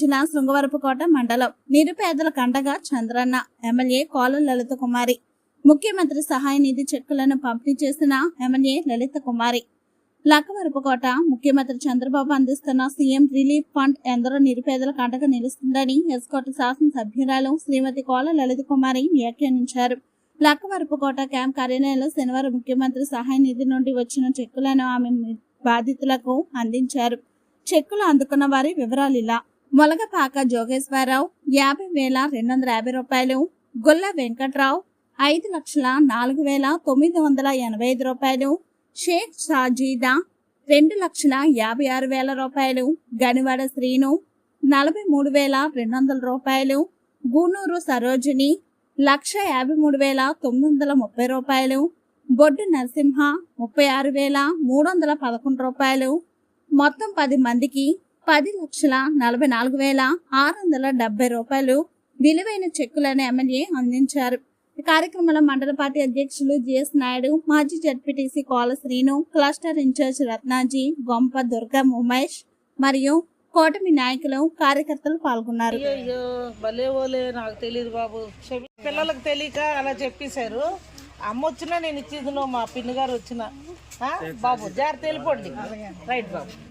జిల్లా శృంగవరపుకోట మండలం నిరుపేదల కండగా చంద్రన్న ఎమ్మెల్యే కోల లలిత కుమారి. ముఖ్యమంత్రి సహాయ నిధి చెక్కులను పంపిణీ చేసిన ఎమ్మెల్యే లలిత కుమారి. లక్కవరపుకోట ముఖ్యమంత్రి చంద్రబాబు అందిస్తున్న సీఎం రిలీఫ్ ఫండ్ ఎందరో నిరుపేదల కండగా నిలుస్తుందని ఎస్కోట శాసనసభ్యురాలు శ్రీమతి కోల లలిత కుమారి వ్యాఖ్యానించారు. లక్కవరపుకోట క్యాంప్ కార్యాలయంలో శనివారం ముఖ్యమంత్రి సహాయ నిధి నుండి వచ్చిన చెక్కులను ఆమె బాధితులకు అందించారు. చెక్కులు అందుకున్న వారి వివరాలు ఇలా. మొలగపాక జోగేశ్వరరావు యాభై వేల రెండు వందల యాభై రూపాయలు గొల్ల వెంకట్రావు ఐదు లక్షల నాలుగు వేల తొమ్మిది వందల ఎనభై ఐదు రూపాయలు షేక్ షాజీదా రెండు లక్షల యాభై ఆరు వేల రూపాయలు గనివాడ శ్రీను నలభై మూడు వేల రెండు వందల రూపాయలు గూనూరు సరోజిని లక్ష యాభై మూడు వేల తొమ్మిది వందల ముప్పై రూపాయలు బొడ్డు నరసింహ ముప్పై ఆరు వేల మూడు వందల పదకొండు రూపాయలు మొత్తం పది మందికి పది లక్షల నలభై నాలుగు వేల ఆరు వందల డెబ్బై రూపాయలు విలువైన చెక్కులను ఎమ్మెల్యే అందించారు. ఈ కార్యక్రమంలో మండల పార్టీ అధ్యక్షులు జిఎస్ నాయుడు మాజీ ZPTC Kola Srinu cluster in charge Ratnaji Gompa Durga Umesh మరియు కూటమి నాయకులు కార్యకర్తలు పాల్గొన్నారు. నాకు తెలియదు బాబు. పిల్లలకు తెలియక అలా చెప్పేశారు. అమ్మ వచ్చినా నేను ఇచ్చేది మా పిన్ని గారు వచ్చిన. బాబు జాగ్రత్త వెళ్ళిపోండి. రైట్ బాబు.